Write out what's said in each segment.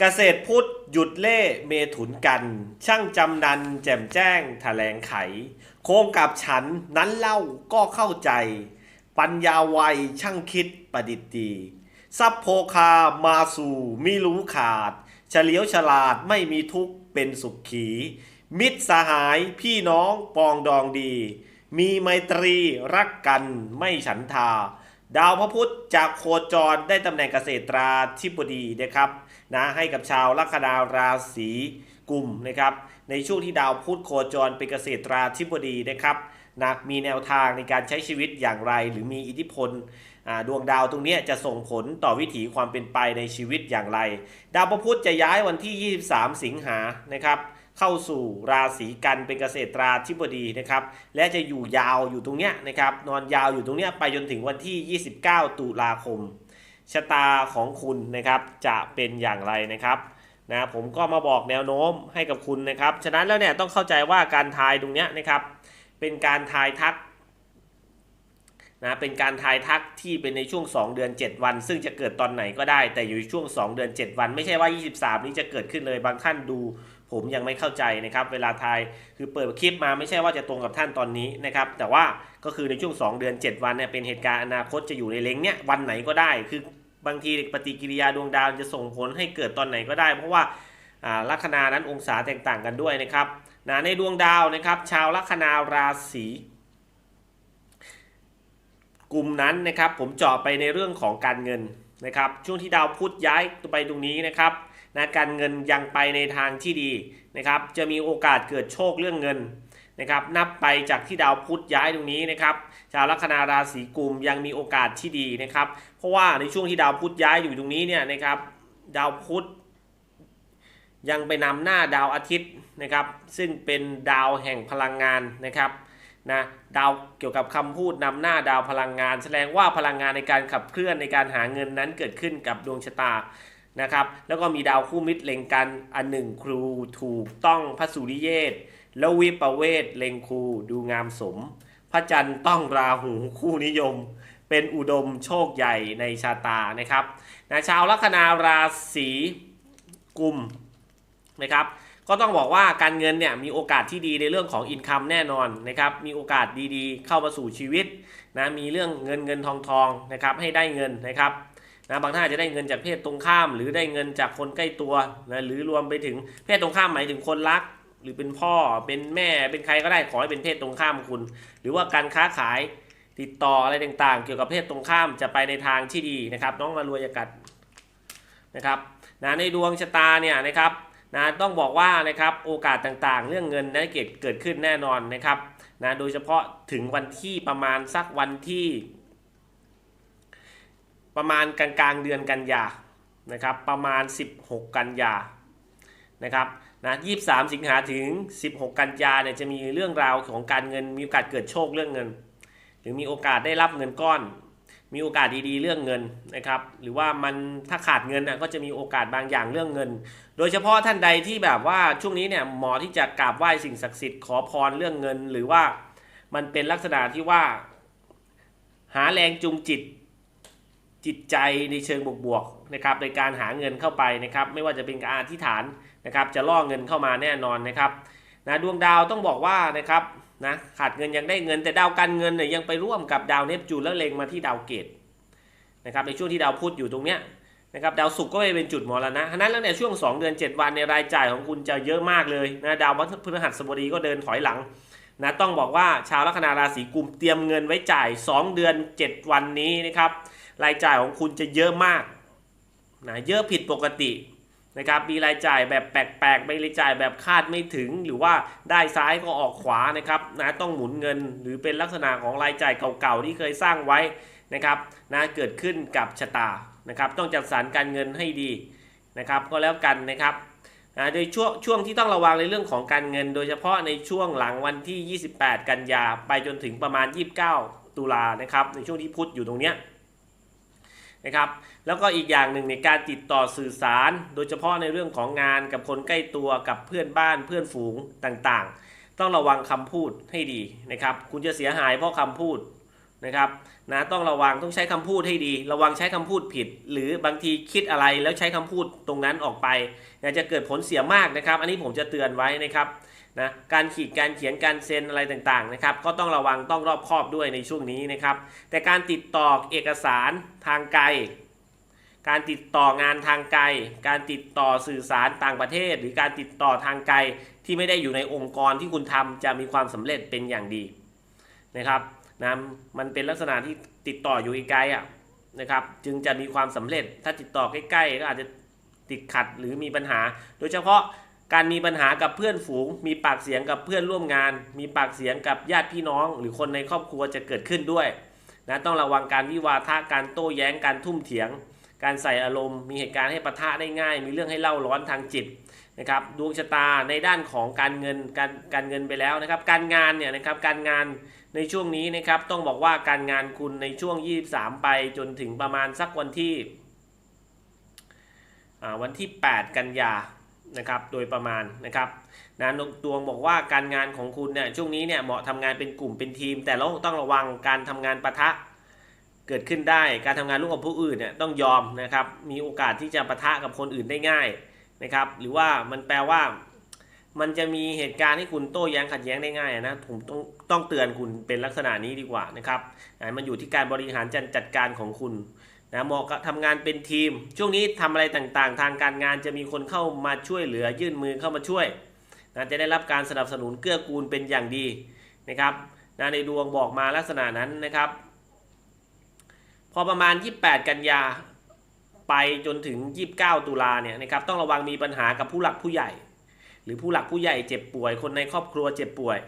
เกษตรพุทธหยุดเล่เมถุนกัน ช่างจำนันแจ่มแจ้งแถลงไข โคงกับฉันนั้นเล่าก็เข้าใจ ปัญญาไวช่างคิดประดิษฐ์ดีซับโพคามาสู่มิรู้ขาด เฉลียวฉลาดไม่มีทุกข์เป็นสุขขี มิตรสหายพี่น้องปองดองดี มีไมตรีรักกันไม่ฉันทา ดาวพระพุธจากโคจรได้ตำแหน่งเกษตราธิบดีนะครับนะให้กับชาวลัคนาราศีกุมนะครับในช่วงที่ดาวพุธโคจรเป็นเกษตราธิบดีนะครับนะมีแนวทางในการใช้ชีวิตอย่างไร หรือมีอิทธิพลดวงดาวตรงนี้จะส่งผลต่อวิถีความเป็นไปในชีวิตอย่างไร ดาวพระพุธจะย้ายวันที่ 23 สิงหานะครับ เข้าสู่ราศีกันเป็นเกษตราธิบดีนะครับ และจะอยู่ยาวอยู่ตรงเนี้ยนะครับ นอนยาวอยู่ตรงเนี้ยไปจนถึงวันที่ 29 ตุลาคม ชะตาของคุณนะครับจะเป็นอย่างไรนะครับนะผมก็มาบอกแนวโน้มให้กับคุณนะครับ ฉะนั้นแล้วเนี่ยต้องเข้าใจว่าการทายตรงเนี้ยนะครับ เป็นการทายทักนะเป็นการทายทักที่เป็นในช่วง 2 เดือน 7 วัน ซึ่งจะเกิดตอนไหนก็ได้แต่อยู่ช่วง 2 เดือน 7 วัน ไม่ใช่ว่า 23 นี้จะเกิดขึ้นเลยบางท่านดู ผมยังไม่เข้าใจนะครับเวลาทายคือเปิดคลิปมาไม่ใช่ว่าจะตรงกับท่านตอนนี้นะครับแต่ว่าก็คือในช่วง 2 เดือน 7 วันเนี่ยเป็นเหตุการณ์อนาคตจะอยู่ในเลงเนี้ยวันไหนก็ได้ คือบางทีปฏิกิริยาดวงดาวจะส่งผลให้เกิดตอนไหนก็ได้ เพราะว่าอ่าลัคนานั้นองศาแตกต่างกันด้วยนะครับนะในดวงดาวนะครับชาวลัคนาราศีกลุ่มนั้นนะครับผมเจาะไปในเรื่องของการเงินนะครับช่วงที่ดาวพุธย้ายไปตรงนี้นะครับ นะการเงินยังไปในทางที่ดีนะครับ จะมีโอกาสเกิดโชคเรื่องเงินนะครับ นับไปจากที่ดาวพุธย้ายตรงนี้นะครับ ชาวลัคนาราศีกุมยังมีโอกาสที่ดีนะครับ เพราะว่าในช่วงที่ดาวพุธย้ายอยู่ตรงนี้เนี่ยนะครับ ดาวพุธยังไปนำหน้าดาวอาทิตย์นะครับ ซึ่งเป็นดาวแห่งพลังงานนะครับนะดาวเกี่ยวกับคำพูดนำหน้าดาวพลังงาน แสดงว่าพลังงานในการขับเคลื่อนในการหาเงินนั้นเกิดขึ้นกับดวงชะตา นะครับ แล้วก็มีดาวคู่มิตรเล็งกันอันหนึ่งครูถูกต้องพระสุริเยศแล้ววิปเวศเล็งครูดูงามสม พระจันทร์ต้องราหูคู่นิยม เป็นอุดมโชคใหญ่ในชาตานะครับนะชาวลัคนาราศีกุมนะครับก็ต้องบอกว่าการเงินเนี่ยมีโอกาสที่ดีในเรื่องของอินคัมแน่นอนนะครับมีโอกาสดีๆ เข้ามาสู่ชีวิตนะมีเรื่องเงินเงินทองทองนะครับให้ได้เงินนะครับ นะบางท่านอาจจะได้เงินจากเพศตรงข้าม หรือได้เงินจากคนใกล้ตัวนะหรือรวมไปถึงเพศตรงข้ามหมายถึงคนรัก หรือเป็นพ่อเป็นแม่เป็นใครก็ได้ขอให้เป็นเพศตรงข้ามคุณ หรือว่าการค้าขายติดต่ออะไรต่างๆ เกี่ยวกับเพศตรงข้ามจะไปในทางที่ดีนะครับ น้องมารวยยากัดนะครับนะในดวงชะตาเนี่ยนะครับนะต้องบอกว่านะครับโอกาสต่างๆ เรื่องเงินนั้นเกิดเกิดขึ้นแน่นอนนะครับนะโดยเฉพาะถึงวันที่ประมาณสักวันที่ ประมาณกลางกลางๆเดือนกันยานะครับประมาณ 16 กันยานะครับนะ23 สิงหาถึง 16 กันยาเนี่ยจะมีเรื่องราวของการเงินมีโอกาสเกิดโชคเรื่องเงิน หรือมีโอกาสได้รับเงินก้อน มีโอกาสดีๆเรื่องเงินนะครับหรือว่ามันถ้าขาดเงินนะก็จะมีโอกาสบางอย่างเรื่องเงิน โดยเฉพาะท่านใดที่แบบว่าช่วงนี้เนี่ยหมอที่จะกราบไหว้สิ่งศักดิ์สิทธิ์ขอพรเรื่องเงิน หรือว่ามันเป็นลักษณะที่ว่า หาแรงจูงจิต จิตใจในเชิงบวกๆนะครับในการหาเงินเข้าไปนะครับไม่ว่าจะเป็นการอธิษฐานนะครับจะล่อเงินเข้ามาแน่นอนนะครับนะดวงดาวต้องบอกว่านะครับนะขาดเงินยังได้เงินแต่ดาวการเงินเนี่ยยังไปร่วมกับดาวเนปจูนแล้วเล็งมาที่ดาวเกตนะครับในช่วงที่ดาวพุธอยู่ตรงเนี้ยนะครับดาวศุกร์ก็ไปเป็นจุดมรณะฉะนั้นแล้วเนี่ยช่วง 2 เดือน 7 วันในรายจ่ายของคุณจะเยอะมากเลยนะดาวพฤหัสบดีก็เดินถอยหลังนะต้องบอกว่าชาวลัคนาราศีกุมเตรียมเงินไว้จ่าย 2 เดือน 7 วันนี้นะครับ รายจ่ายของคุณจะเยอะมากนะเยอะผิดปกตินะครับมีรายจ่ายแบบแปลกๆไม่รายจ่ายแบบคาดไม่ถึง หรือว่าได้ซ้ายก็ออกขวานะครับนะต้องหมุนเงินหรือเป็นลักษณะของรายจ่ายเก่าๆที่เคยสร้างไว้นะครับนะเกิดขึ้นกับชะตานะครับ ต้องจัดสรรการเงินให้ดีนะครับ ก็แล้วกันนะครับนะโดยช่วงช่วงที่ต้องระวังในเรื่องของการเงิน โดยเฉพาะในช่วงหลังวันที่ 28 กันยาไปจนถึงประมาณ 29 ตุลานะครับในช่วงที่พุธอยู่ตรงเนี้ย นะครับแล้วก็อีกอย่างหนึ่งในการติดต่อสื่อสาร โดยเฉพาะในเรื่องของงานกับคนใกล้ตัวกับเพื่อนบ้านเพื่อนฝูงต่างๆ ต้องระวังคำพูดให้ดีนะครับ คุณจะเสียหายเพราะคำพูด นะครับนะต้องระวังต้องใช้คำพูดให้ดี ระวังใช้คำพูดผิด หรือบางทีคิดอะไรแล้วใช้คำพูดตรงนั้นออกไปอาจะเกิดผลเสียมากนะครับ อันนี้ผมจะเตือนไว้นะครับนะการขีดการเขียนการเซ็นอะไรต่างๆนะครับก็ต้องระวังต้องรอบคอบด้วยในช่วงนี้นะครับแต่การติดต่อเอกสารทางไกล การติดต่องานทางไกล การติดต่อสื่อสารต่างประเทศ หรือการติดต่อทางไกลที่ไม่ได้อยู่ในองค์กรที่คุณทำจะมีความสำเร็จเป็นอย่างดีนะครับ นะมันเป็นลักษณะที่ติดต่ออยู่ไกลๆอะนะครับ จึงจะมีความสำเร็จถ้าติดต่อใกล้ๆก็อาจจะติดขัดหรือมีปัญหา โดยเฉพาะการมีปัญหากับเพื่อนฝูง มีปากเสียงกับเพื่อนร่วมงาน มีปากเสียงกับญาติพี่น้อง หรือคนในครอบครัวจะเกิดขึ้นด้วยนะต้องระวังการวิวาทะการโต้แย้งการทุ่มเถียง การใส่อารมณ์มีเหตุการณ์ให้ปะทะได้ง่าย มีเรื่องให้เล่าร้อนทางจิตนะครับดวงชะตาในด้านของการเงินการการเงินไปแล้วนะครับ การงานเนี่ยนะครับการงานในช่วงนี้นะครับต้องบอกว่าการงานคุณในช่วง 23 ไปจนถึงประมาณสักวันที่วันที่ 8 กันยานะครับโดยประมาณนะครับนะดวงบอกว่าการงานของคุณเนี่ยช่วงนี้เนี่ยเหมาะทำงานเป็นกลุ่มเป็นทีม แต่เราต้องระวังการทำงานปะทะ เกิดขึ้นได้ การทำงานร่วมกับผู้อื่นเนี่ยต้องยอมนะครับ มีโอกาสที่จะปะทะกับคนอื่นได้ง่ายนะครับ หรือว่ามันแปลว่า มันจะมีเหตุการณ์ให้คุณโต้แย้งขัดแย้งได้ง่ายนะ ผมต้องต้องเตือนคุณเป็นลักษณะนี้ดีกว่านะครับอ่ามันอยู่ที่การบริหารจัดจดการของคุณนะเหมาะกับทำงานเป็นทีม ช่วงนี้ทำอะไรต่างๆ ทางการงานจะมีคนเข้ามาช่วยเหลือยื่นมือเข้ามาช่วยนะจะได้รับการสนับสนุนเกื้อกูลเป็นอย่างดีนะครับนะในดวงบอกมาลักษณะนั้นนะครับ พอประมาณ 28 กันยาไปจนถึง 29 ตุลาเนี่ยนะครับต้องระวังมีปัญหากับผู้หลักผู้ใหญ่ หรือผู้หลักผู้ใหญ่เจ็บป่วย คนในครอบครัวเจ็บป่วย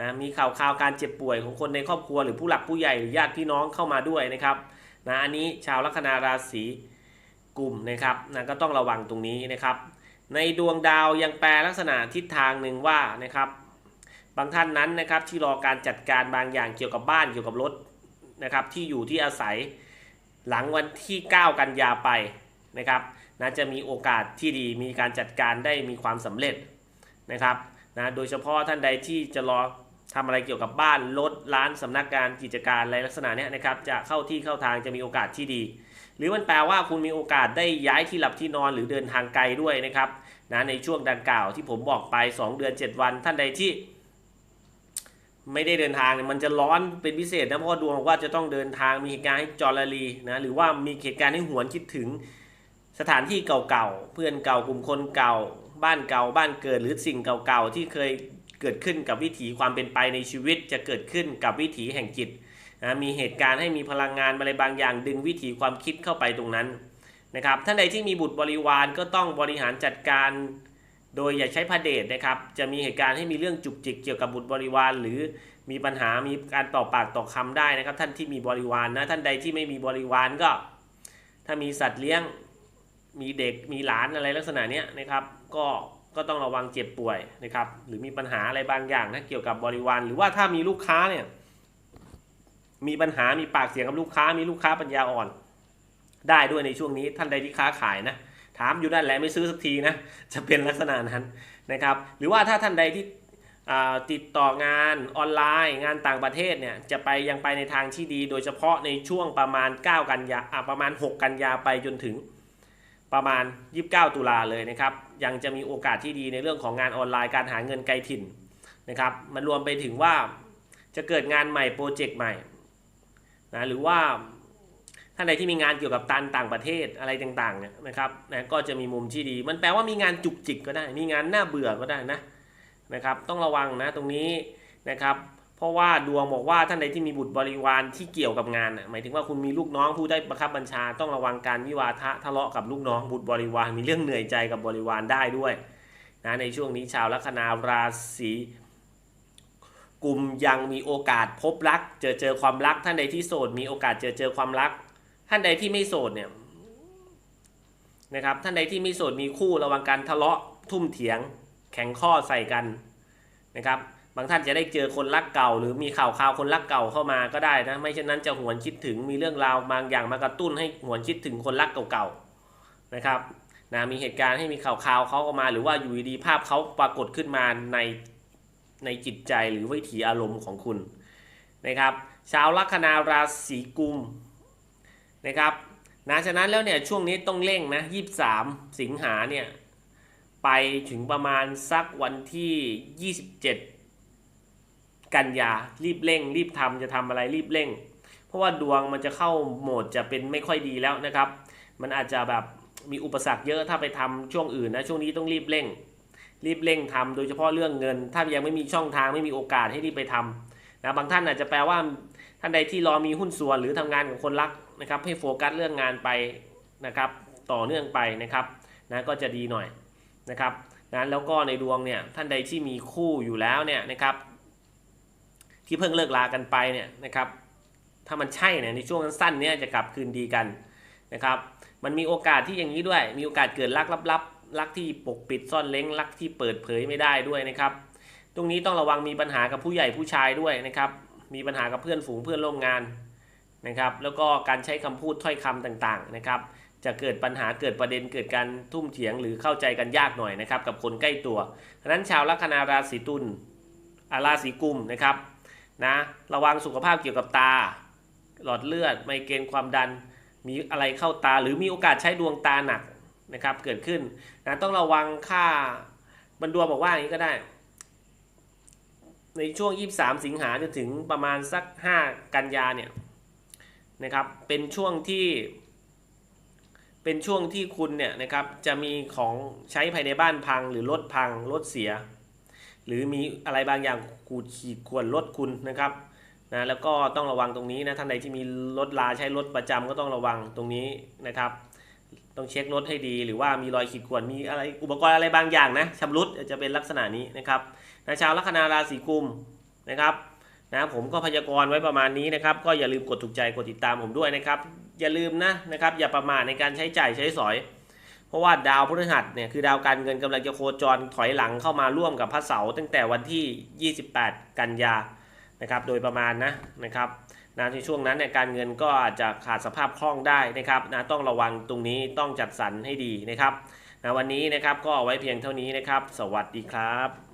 นะมีข่าวข่าวการเจ็บป่วยของคนในครอบครัว หรือผู้หลักผู้ใหญ่หรือญาติพี่น้องเข้ามาด้วยนะครับนะอันนี้ชาวลัคนาราศีกลุ่มนะครับนะก็ต้องระวังตรงนี้นะครับ ในดวงดาวยังแปลลักษณะทิศทางหนึ่งว่านะครับบางท่านนั้นนะครับที่รอการจัดการบางอย่างเกี่ยวกับบ้านเกี่ยวกับรถ นะครับที่อยู่ที่อาศัยหลังวันที่ 9 กันยาไปนะครับนะจะมีโอกาสที่ดีมีการจัดการได้มีความสำเร็จนะครับนะโดยเฉพาะท่านใดที่จะรอทำอะไรเกี่ยวกับบ้านรถร้านสำนักงานกิจการอะไรลักษณะนี้นะครับจะเข้าที่เข้าทางจะมีโอกาสที่ดี หรือมันแปลว่าคุณมีโอกาสได้ย้ายที่หลับที่นอนหรือเดินทางไกลด้วยนะครับนะในช่วงดังกล่าวที่ผมบอกไป 2 เดือน 7 วันท่านใดที่ ไม่ได้เดินทางเนี่ยมันจะร้อนเป็นพิเศษนะเพราะดวงบอกว่าจะต้องเดินทางมีเหตุการณ์ให้จอรลีนะหรือว่ามีเหตุการณ์ให้หวนคิดถึงสถานที่เก่าๆเพื่อนเก่ากลุ่มคนเก่า บ้านเก่าบ้านเกิดหรือสิ่งเก่าๆที่เคยเกิดขึ้นกับวิถีความเป็นไปในชีวิต จะเกิดขึ้นกับวิถีแห่งจิตนะมีเหตุการณ์ให้มีพลังงานอะไรบางอย่าง ดึงวิถีความคิดเข้าไปตรงนั้นนะครับท่านใดที่มีบุตรบริวารก็ต้องบริหารจัดการ โดยอย่าใช้พระเดชนะครับ จะมีเหตุการณ์ให้มีเรื่องจุกจิกเกี่ยวกับบุตรบริวาร หรือมีปัญหามีการต่อปากต่อคำได้นะครับ ท่านที่มีบริวารนะท่านใดที่ไม่มีบริวารก็ ถ้ามีสัตว์เลี้ยงมีเด็กมีหลานอะไรลักษณะเนี้ยนะครับ ก็ก็ต้องระวังเจ็บป่วยนะครับ หรือมีปัญหาอะไรบางอย่างถ้าเกี่ยวกับบริวารหรือว่าถ้ามีลูกค้าเนี่ยมีปัญหามีปากเสียงกับลูกค้ามีลูกค้าปัญญาอ่อน ได้ด้วยในช่วงนี้ท่านใดที่ค้าขายนะ ถามอยู่นั่นแหละไม่ซื้อสักทีนะจะเป็นลักษณะนั้นนะครับ หรือว่าถ้าท่านใดที่ติดต่องานออนไลน์ งานต่างประเทศเนี่ยจะไปยังไปในทางที่ดี โดยเฉพาะในช่วงประมาณ 9 กันยาประมาณ 6 กันยาไปจนถึงประมาณ 29 ตุลาเลยนะครับ ยังจะมีโอกาสที่ดีในเรื่องของงานออนไลน์การหาเงินไกลถิ่นนะครับ มันรวมไปถึงว่าจะเกิดงานใหม่โปรเจกต์ใหม่นะหรือว่า ท่านใดที่มีงานเกี่ยวกับตันต่างประเทศอะไรต่างๆเนี่ยนะครับนะก็จะมีมุมที่ดี มันแปลว่ามีงานจุกจิกก็ได้ มีงานน่าเบื่อก็ได้นะนะครับ ต้องระวังนะตรงนี้นะครับ เพราะว่าดวงบอกว่าท่านใดที่มีบุตรบริวารที่เกี่ยวกับงานหมายถึงว่าคุณมีลูกน้องผู้ได้ประคับบัญชา ต้องระวังการวิวาทะทะเลาะกับลูกน้องบุตรบริวารมีเรื่องเหนื่อยใจกับบริวารได้ด้วยนะในช่วงนี้ชาวลัคนาราศีกลุ่มยังมีโอกาสพบรัก เจอเจอความรักท่านใดที่โสดมีโอกาสเจอเจอความรัก ท่านใดที่ไม่โสดเนี่ยนะครับ ท่านใดที่ไม่โสดมีคู่ระวังการทะเลาะทุ่มเถียง แข็งข้อใส่กันนะครับ บางท่านจะได้เจอคนรักเก่า หรือมีข่าวข่าวคนรักเก่าเข้ามาก็ได้นะไม่เช่นนั้นจะหวนคิดถึงมีเรื่องราวบางอย่างมากระตุ้นให้หวนคิดถึงคนรักเก่าๆนะครับนะมีเหตุการณ์ให้มีข่าวข่าวเขาเข้ามา หรือว่าอยู่ดีๆภาพเขาปรากฏขึ้นมาในในจิตใจหรือวิถีอารมณ์ของคุณนะครับ ชาวลัคนาราศีกุม นะครับนะฉะนั้นแล้วเนี่ยช่วงนี้ต้องเร่งนะ23 สิงหาเนี่ยไปถึงประมาณสักวันที่ 27 กันยารีบเร่ง รีบทำจะทำอะไรรีบเร่ง เพราะว่าดวงมันจะเข้าโหมดจะเป็นไม่ค่อยดีแล้วนะครับ มันอาจจะแบบมีอุปสรรคเยอะถ้าไปทำช่วงอื่นนะช่วงนี้ต้องรีบเร่ง รีบเร่งทำโดยเฉพาะเรื่องเงิน ถ้ายังไม่มีช่องทางไม่มีโอกาสให้รีบไปทำนะบางท่านอาจจะแปลว่า ท่านใดที่รอมีหุ้นส่วนหรือทำงานกับคนรักนะครับให้โฟกัสเรื่องงานไปนะครับต่อเนื่องไปนะครับนะก็จะดีหน่อยนะครับนะแล้วก็ในดวงเนี่ยท่านใดที่มีคู่อยู่แล้วเนี่ยนะครับ ที่เพิ่งเลิกลากันไปเนี่ยนะครับถ้ามันใช่เนี่ยในช่วงสั้นเนี่ยจะกลับคืนดีกันนะครับมันมีโอกาสที่อย่างนี้ด้วย มีโอกาสเกิดรักลับๆรักที่ปกปิดซ่อนเล้งรักที่เปิดเผยไม่ได้ด้วยนะครับ ตรงนี้ต้องระวังมีปัญหากับผู้ใหญ่ผู้ชายด้วยนะครับ มีปัญหากับเพื่อนฝูงเพื่อนร่วมงานนะครับ แล้วก็การใช้คำพูดถ้อยคำต่างๆนะครับ จะเกิดปัญหาเกิดประเด็นเกิดการทุ่มเถียงหรือเข้าใจกันยากหน่อยนะครับ กับคนใกล้ตัวดังนั้นชาวลัคนาราศีตุลอาราศีกุมนะครับนะระวังสุขภาพเกี่ยวกับตา หลอดเลือด ไมเกรนความดัน มีอะไรเข้าตา หรือมีโอกาสใช้ดวงตาหนักนะครับ เกิดขึ้นนะต้องระวังค่าบรรดวบอกว่าอย่างนี้ก็ได้ ในช่วง 23 สิงหาจนถึงประมาณสัก 5 กันยาเนี่ยนะครับเป็นช่วงที่ เป็นช่วงที่คุณเนี่ยนะครับจะมีของใช้ภายในบ้านพังหรือรถพังรถเสีย หรือมีอะไรบางอย่างขูดขีดข่วนรถคุณนะครับนะแล้วก็ต้องระวังตรงนี้นะท่านใดที่มีรถลาใช้รถประจำก็ต้องระวังตรงนี้นะครับ ต้องเช็ครถให้ดีหรือว่ามีรอยขีดข่วนมีอะไรอุปกรณ์อะไรบางอย่างนะชำรุดจะเป็นลักษณะนี้นะครับ นะชาวลัคนาราศีกุมนะครับนะผมก็พยากรณ์ไว้ประมาณนี้นะครับ ก็อย่าลืมกดถูกใจกดติดตามผมด้วยนะครับ อย่าลืมนะนะครับ อย่าประมาทในการใช้จ่ายใช้สอย เพราะว่าดาวพฤหัสเนี่ยคือดาวการเงินกำลังจะโคจรถอยหลังเข้ามาร่วมกับพระเสาร์ตั้งแต่วันที่ 28 กันยานะครับ โดยประมาณนะนะครับนะในช่วงนั้นเนี่ยการเงินก็อาจจะขาดสภาพคล่องได้นะครับนะต้องระวังตรงนี้ต้องจัดสรรให้ดีนะครับนะวันนี้นะครับก็เอาไว้เพียงเท่านี้นะครับ สวัสดีครับ